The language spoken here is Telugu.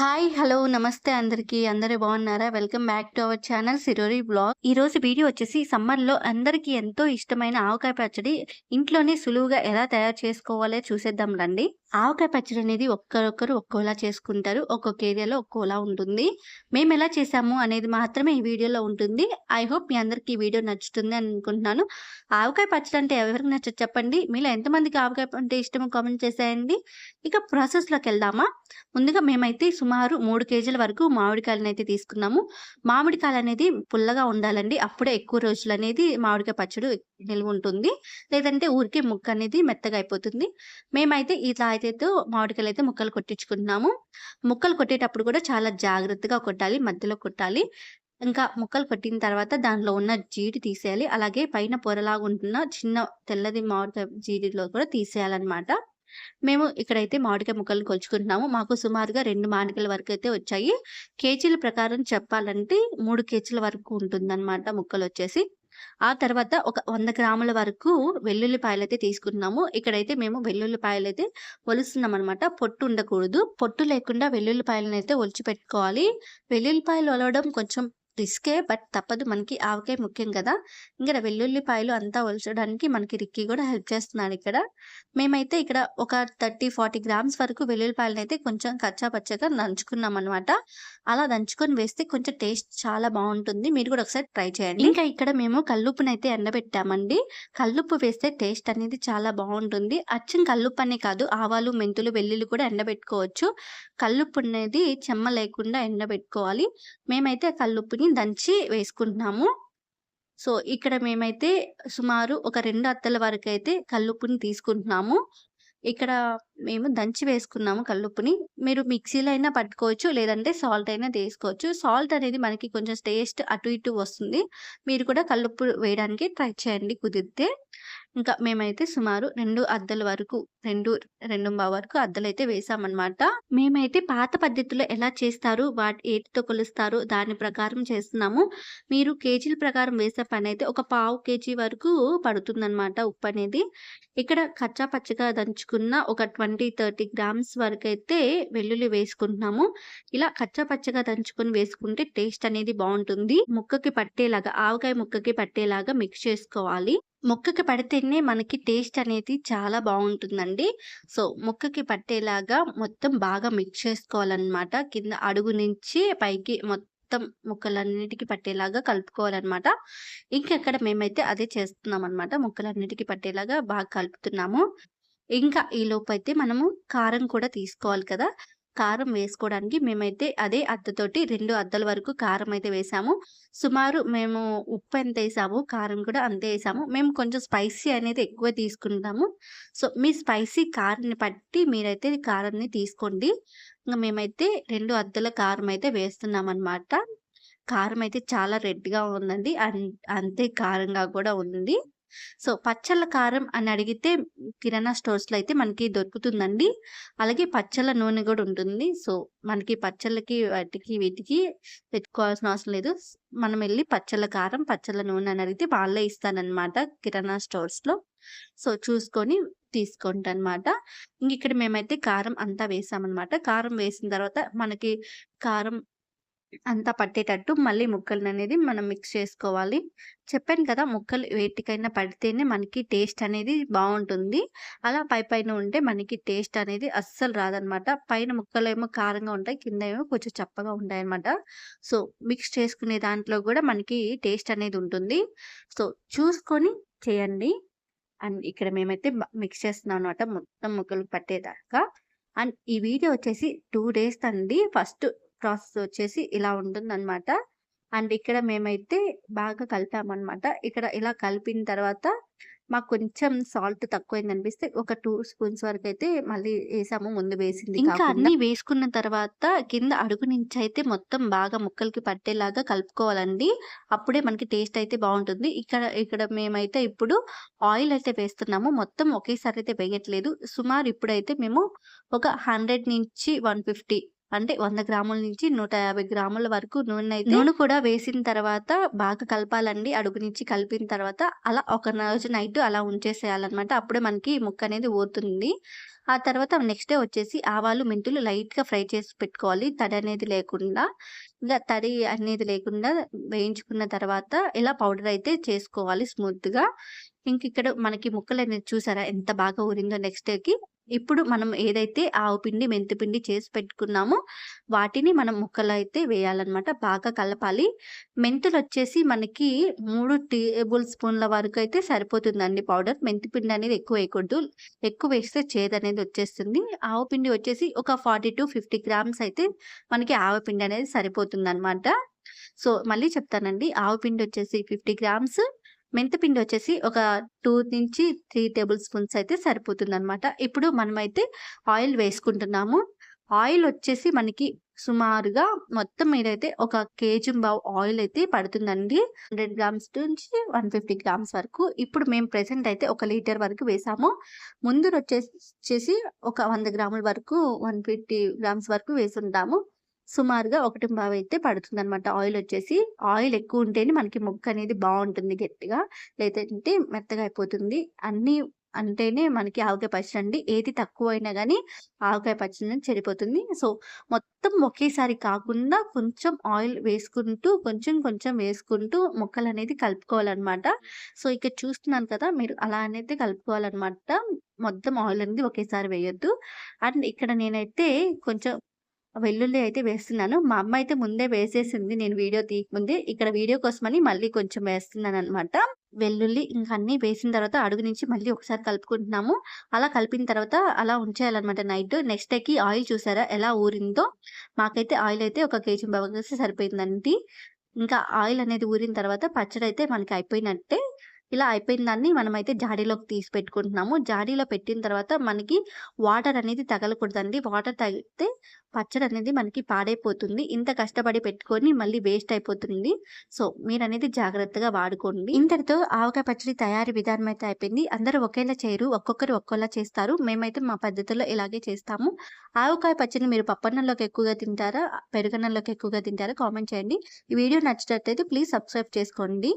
హాయ్ హలో నమస్తే అందరికీ. అందరూ బాగున్నారా? Welcome back to our channel Sirori blog. ఈ రోజు వీడియో వచ్చేసి సమ్మర్లో అందరికీ ఎంతో ఇష్టమైన ఆవకాయ పచ్చడి ఇంట్లోనే సులువుగా ఎలా తయారు చేసుకోవాలో చూసేద్దాం రండి. ఆవకాయ పచ్చడి అనేది ఒక్కరొక్కరు ఒక్కోలా చేసుకుంటారు. ఒక్కొక్క ఏరియాలో ఒక్కోలా ఉంటుంది. మేము ఎలా చేసాము అనేది మాత్రమే ఈ వీడియోలో ఉంటుంది. ఐ హోప్ మీ అందరికీ ఈ వీడియో నచ్చుతుంది అని అనుకుంటున్నాను. ఆవకాయ పచ్చడి అంటే ఎవరికి నచ్చదు చెప్పండి. మీలో ఎంతమందికి ఆవకాయ అంటే ఇష్టమో కామెంట్ చేసేయండి. ఇక ప్రాసెస్లోకి వెళ్దామా? ముందుగా మేమైతే సుమారు మూడు కేజీల వరకు మామిడికాయలను అయితే తీసుకున్నాము. మామిడికాయలు అనేది పుల్లగా ఉండాలండి. అప్పుడే ఎక్కువ రోజులు అనేది మామిడికాయ పచ్చడి నిల్వ ఉంటుంది. లేదంటే ఊరికే ముక్క అనేది మెత్తగా అయిపోతుంది. మేమైతే ఇలా అయితే మామిడికాయలు అయితే ముక్కలు కొట్టించుకుంటున్నాము. ముక్కలు కొట్టేటప్పుడు కూడా చాలా జాగ్రత్తగా కొట్టాలి మధ్యలో కొట్టాలి. ఇంకా ముక్కలు కొట్టిన తర్వాత దాంట్లో ఉన్న జీడి తీసేయాలి. అలాగే పైన పొరలాగా ఉంటున్న చిన్న తెల్లది మామిడికాయ జీడిలో కూడా తీసేయాలన్నమాట. మేము ఇక్కడైతే మామిడికాయ ముక్కలను కొలుచుకుంటున్నాము. మాకు సుమారుగా రెండు మామిడికాయల వరకు అయితే వచ్చాయి. కేజీల ప్రకారం చెప్పాలంటే మూడు కేజీల వరకు ఉంటుందన్నమాట ముక్కలు వచ్చేసి. ఆ తర్వాత ఒక వంద గ్రాముల వరకు వెల్లుల్లిపాయలు అయితే తీసుకున్నాము. ఇక్కడైతే మేము వెల్లుల్లిపాయలు అయితే ఒలుస్తున్నాం అనమాట పొట్టు ఉండకూడదు. పొట్టు లేకుండా వెల్లుల్లిపాయలను అయితే ఒలిచి పెట్టుకోవాలి వెల్లుల్లిపాయలు ఒలవడం కొంచెం రిస్కే బట్ తప్పదు. మనకి ఆవకాయ ముఖ్యం కదా. ఇంకా వెల్లుల్లిపాయలు అంతా ఒలచడానికి మనకి రిక్కీ కూడా హెల్ప్ చేస్తున్నాడు ఇక్కడ. మేమైతే ఇక్కడ ఒక థర్టీ ఫార్టీ గ్రామ్స్ వరకు వెల్లుల్లిపాయలను అయితే కొంచెం కచ్చా పచ్చగా దంచుకున్నాం అనమాట అలా దంచుకొని వేస్తే కొంచెం టేస్ట్ చాలా బాగుంటుంది. మీరు కూడా ఒకసారి ట్రై చేయండి. ఇంకా ఇక్కడ మేము కల్లుప్పునైతే అయితే ఎండబెట్టామండి. కల్లుప్పు వేస్తే టేస్ట్ అనేది చాలా బాగుంటుంది. అచ్చం కల్లుప్పు అనే కాదు ఆవాలు మెంతులు వెల్లుల్లి కూడా ఎండబెట్టుకోవచ్చు. కల్లుప్పు అనేది చెమ్మ లేకుండా ఎండబెట్టుకోవాలి. మేమైతే కల్లుప్పు కల్లుప్పుని దంచి వేసుకుంటున్నాము. సో ఇక్కడ మేమైతే సుమారు ఒక రెండు అత్తల వరకు అయితే కల్లుప్పుని తీసుకుంటున్నాము. ఇక్కడ మేము దంచి వేసుకున్నాము కల్లుప్పుని. మీరు మిక్సీలో అయినా పట్టుకోవచ్చు లేదంటే సాల్ట్ అయినా తీసుకోవచ్చు. సాల్ట్ అనేది మనకి కొంచెం టేస్ట్ అటు ఇటు వస్తుంది. మీరు కూడా కల్లుప్పు వేయడానికి ట్రై చేయండి కుదిరితే. ఇంకా మేమైతే సుమారు రెండు అద్దల వరకు రెండు రెండు వరకు అద్దలు అయితే వేసామన్నమాట మేమైతే పాత పద్ధతిలో ఎలా చేస్తారు వాటి ఏటితో కొలుస్తారు దాని ప్రకారం చేస్తున్నాము. మీరు కేజీల ప్రకారం వేసే పని అయితే ఒక పావు కేజీ వరకు పడుతుందన్నమాట ఉప్పు అనేది ఇక్కడ కచ్చా పచ్చగా దంచుకున్న ఒక ట్వంటీ థర్టీ గ్రామ్స్ వరకు అయితే వెల్లుల్లి వేసుకుంటున్నాము. ఇలా కచ్చా పచ్చగా దంచుకొని వేసుకుంటే టేస్ట్ అనేది బాగుంటుంది. ముక్కకి పట్టేలాగా ఆవకాయ ముక్కకి పట్టేలాగా మిక్స్ చేసుకోవాలి. ముక్కకి పడితేనే మనకి టేస్ట్ అనేది చాలా బాగుంటుందండి. సో ముక్కకి పట్టేలాగా మొత్తం బాగా మిక్స్ చేసుకోవాలన్నమాట. కింద అడుగు నుంచి పైకి మొత్తం ముక్కలన్నిటికీ పట్టేలాగా కలుపుకోవాలన్నమాట. ఇంకెక్కడ మేమైతే అదే చేస్తున్నాం అనమాట ముక్కలన్నిటికీ పట్టేలాగా బాగా కలుపుతున్నాము. ఇంకా ఈ లోపు అయితే మనము కారం కూడా తీసుకోవాలి కదా. కారం వేసుకోవడానికి మేమైతే అదే అద్దతోటి రెండు అద్దల వరకు కారం అయితే వేసాము. సుమారు మేము ఉప్పు ఎంత వేసాము కారం కూడా అంతే వేసాము. మేము కొంచెం స్పైసీ అనేది ఎక్కువ తీసుకుంటాము. సో మీ స్పైసీ కారాన్ని బట్టి మీరైతే కారాన్ని తీసుకోండి. ఇంకా మేమైతే రెండు అద్దల కారం అయితే వేస్తున్నాం అనమాట కారం అయితే చాలా రెడ్గా ఉందండి. అంతే కారంగా కూడా ఉంది. సో పచ్చళ్ళ కారం అని అడిగితే కిరాణా స్టోర్స్లో అయితే మనకి దొరుకుతుందండి. అలాగే పచ్చళ్ళ నూనె కూడా ఉంటుంది. సో మనకి పచ్చళ్ళకి వాటికి వీటికి పెట్టుకోవాల్సిన అవసరం లేదు. మనం వెళ్ళి పచ్చళ్ళ కారం పచ్చళ్ళ నూనె అని అడిగితే వాళ్ళే ఇస్తానన్నమాట కిరాణా స్టోర్స్లో. సో చూసుకొని తీసుకోండి అనమాట ఇంక ఇక్కడ మేమైతే కారం అంతా వేసామన్నమాట. కారం వేసిన తర్వాత మనకి కారం అంతా పట్టేటట్టు మళ్ళీ ముక్కలననేది మనం మిక్స్ చేసుకోవాలి. చెప్పాను కదా! ముక్కలు వేటికైనా పడితేనే మనకి టేస్ట్ అనేది బాగుంటుంది అలా పై పైన ఉంటే మనకి టేస్ట్ అనేది అస్సలు రాదనమాట. పైన ముక్కలేమో కారంగా ఉంటాయి. కింద ఏమో కొంచెం చప్పగా ఉంటాయనమాట. సో, మిక్స్ చేసుకునే దాంట్లో కూడా మనకి టేస్ట్ అనేది ఉంటుంది. సో, చూసుకొని చేయండి. అండ్ ఇక్కడ మేమైతే మిక్స్ చేస్తున్నాం అనమాట. మొత్తం ముక్కలు పట్టేదాకా. అండ్ ఈ వీడియో వచ్చేసి టూ డేస్ అండి. ఫస్ట్ ప్రాసెస్ వచ్చేసి ఇలా ఉంటుందన్నమాట. అండ్ ఇక్కడ మేమైతే బాగా కలిపామన్నమాట. ఇక్కడ ఇలా కలిపిన తర్వాత మాకు కొంచెం సాల్ట్ తక్కువైంది అనిపిస్తే ఒక టూ స్పూన్స్ వరకు అయితే మళ్ళీ వేసాము ముందు వేసింది ఇంకా అన్నీ వేసుకున్న తర్వాత కింద అడుగు నుంచి అయితే మొత్తం బాగా ముక్కలకి పట్టేలాగా కలుపుకోవాలండి. అప్పుడే మనకి టేస్ట్ అయితే బాగుంటుంది ఇక్కడ ఇక్కడ మేమైతే ఇప్పుడు ఆయిల్ అయితే వేస్తున్నాము. మొత్తం ఒకేసారి అయితే వేయట్లేదు. సుమారు ఇప్పుడైతే మేము ఒక హండ్రెడ్ నుంచి వన్ ఫిఫ్టీ అంటే వంద గ్రాముల నుంచి 150 గ్రాముల వరకు నూనె అయితే నూనె కూడా వేసిన తర్వాత బాగా కలపాలండి. అడుగు నుంచి కలిపిన తర్వాత అలా ఒక రోజు నైట్ అలా ఉంచేసేయాలన్నమాట. అప్పుడే మనకి ముక్క అనేది ఊరుతుంది. ఆ తర్వాత నెక్స్ట్ డే వచ్చేసి ఆవాలు, మెంతులు లైట్‌గా ఫ్రై చేసి పెట్టుకోవాలి. తడి అనేది లేకుండా. ఇంకా తడి అనేది లేకుండా వేయించుకున్న తర్వాత ఇలా పౌడర్ అయితే చేసుకోవాలి స్మూత్‌గా. ఇంక ఇక్కడ మనకి ముక్కలు అనేది చూసారా ఎంత బాగా ఊరిందో నెక్స్ట్ డేకి. ఇప్పుడు మనం ఏదైతే ఆవు పిండి, మెంతిపిండి చేసి పెట్టుకున్నామో వాటిని మనం ముక్కలైతే వేయాలన్నమాట. బాగా కలపాలి. మెంతులు వచ్చేసి మనకి మూడు టేబుల్ స్పూన్ల వరకు అయితే సరిపోతుందండి పౌడర్. మెంతిపిండి అనేది ఎక్కువ వేయకూడదు. ఎక్కువ వేస్తే చేదు అనేది వచ్చేస్తుంది. ఆవు పిండి వచ్చేసి ఒక 40-50 గ్రామ్స్ అయితే మనకి ఆవు పిండి అనేది సరిపోతుంది సో, మళ్ళీ చెప్తానండి. ఆవు పిండి వచ్చేసి 50 గ్రామ్స్, మెంతిపిండి వచ్చేసి ఒక 2-3 టేబుల్ స్పూన్స్ అయితే సరిపోతుందనమాట ఇప్పుడు మనమైతే ఆయిల్ వేసుకుంటున్నాము. ఆయిల్ వచ్చేసి మనకి సుమారుగా మొత్తం మీదైతే ఒక కేజీ బావ్ ఆయిల్ అయితే పడుతుందండి. 100 గ్రామ్స్ నుంచి 150 గ్రామ్స్ వరకు. ఇప్పుడు మేము ప్రెసెంట్ అయితే ఒక లీటర్ వరకు వేసాము. ముందు వచ్చేసి ఒక వంద గ్రాముల వరకు 150 గ్రామ్స్ వరకు వేసుంటాము. సుమారుగా ఒకటి బావి అయితే పడుతుందన్నమాట ఆయిల్ వచ్చేసి. ఆయిల్ ఎక్కువ ఉంటేనే మనకి ముక్క అనేది బాగుంటుంది గట్టిగా. లేదంటే మెత్తగా అయిపోతుంది. అన్నీ అంటేనే మనకి ఆవకాయ పచ్చడి అండి. ఏది తక్కువైనా కానీ ఆవకాయ పచ్చడి చెడిపోతుంది. సో, మొత్తం ఒకేసారి కాకుండా కొంచెం ఆయిల్ వేసుకుంటూ కొంచెం కొంచెం వేసుకుంటూ ముక్కలనేది కలుపుకోవాలన్నమాట. సో, ఇక్కడ చూస్తున్నాను కదా! మీరు అలా అనేది కలుపుకోవాలన్నమాట. మొత్తం ఆయిల్ అనేది ఒకేసారి వేయొద్దు. అండ్ ఇక్కడ నేనైతే కొంచెం వెల్లుల్లి అయితే వేస్తున్నాను. మా అమ్మ అయితే ముందే వేసేసింది. నేను వీడియో తీయకముందే. ఇక్కడ వీడియో కోసమని మళ్ళీ కొంచెం వేస్తున్నాను అనమాట వెల్లుల్లి ఇంకా అన్నీ వేసిన తర్వాత అడుగు నుంచి మళ్ళీ ఒకసారి కలుపుకుంటున్నాము. అలా కలిపిన తర్వాత అలా ఉంచేయాలన్నమాట నైట్. నెక్స్ట్ డేకి ఆయిల్ చూసారా ఎలా ఊరిందో. మాకైతే ఆయిల్ అయితే ఒక కేజీ బాగా సరిపోయిందండి. ఇంకా ఆయిల్ అనేది ఊరిన తర్వాత పచ్చడి అయితే మనకి అయిపోయినట్టే. ఇలా అయిపోయిన దాన్ని మనమైతే జాడీలోకి తీసి పెట్టుకుంటున్నాము. జాడీలో పెట్టిన తర్వాత మనకి వాటర్ అనేది తగలకూడదండి. వాటర్ తగిలితే పచ్చడి అనేది మనకి పాడైపోతుంది. ఇంత కష్టపడి పెట్టుకొని మళ్ళీ వేస్ట్ అయిపోతుంది. సో, మీరనేది జాగ్రత్తగా వాడుకోండి. ఇంతటితో ఆవకాయ పచ్చడి తయారీ విధానం అయితే అయిపోయింది. అందరూ ఒకేలా చేయరు. ఒక్కొక్కరు ఒక్కోలా చేస్తారు. మేమైతే మా పద్ధతిలో ఇలాగే చేస్తాము. ఆవకాయ పచ్చడిని మీరు పప్పన్నంలోకి ఎక్కువగా తింటారా? పెరుగన్నంలోకి ఎక్కువగా తింటారా? కామెంట్ చేయండి. ఈ వీడియో నచ్చినట్టయితే ప్లీజ్ సబ్స్క్రైబ్ చేసుకోండి.